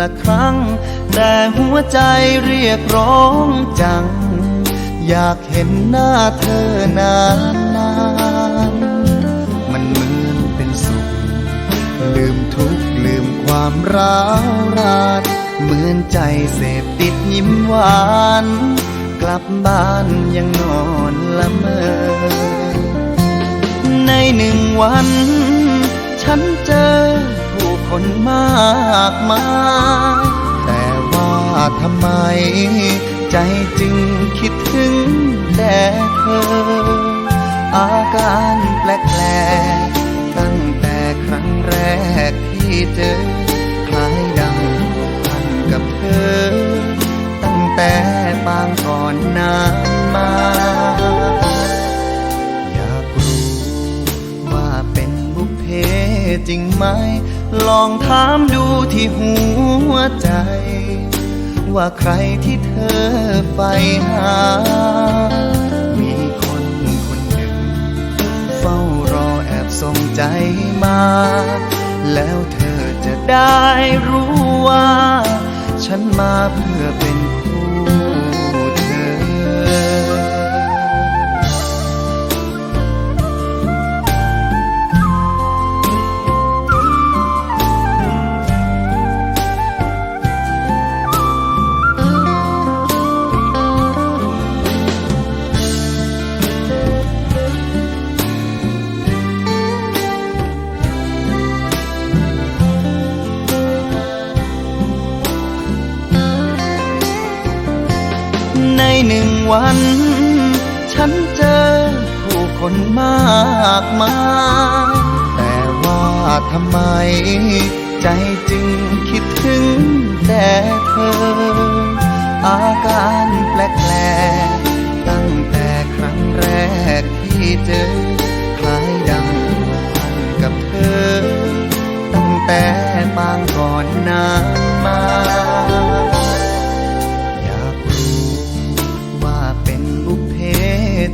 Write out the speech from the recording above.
ละครั้ง แต่หัวใจเรียกร้องจัง อยากเห็นหน้าเธอนานนานๆมันเหมือนเป็นสุข ลืมทุกข์ลืมความร้าวรานเหมือนใจเสพติดยิ้มหวาน กลับบ้านยังนอนละเมอ ในหนึ่งวัน ฉันเจอ คนมากมายแต่ว่าทำไม ใจจึงคิดถึงแต่เธอ อาการแปลกๆตั้งแต่ครั้งแรกที่เจอคล้ายดังพันกับเธอ ตั้งแต่ปางก่อนนานมา จริงไหม ลองถามดูที่หัวใจ ว่าใครที่เธอใฝ่หา มีคนคนหนึ่ง เฝ้ารอแอบส่งใจมา แล้วเธอจะได้รู้ว่า ฉันมาเพื่อเป็น ในหนึ่งวัน ฉันเจอผู้คนมากมายแต่ว่าทำไม ใจจึงคิดถึงแต่เธอ อาการแปลกๆตั้งแต่ครั้งแรกที่เจอคล้ายดังพันกับเธอ ตั้งแต่ปางก่อนนานมา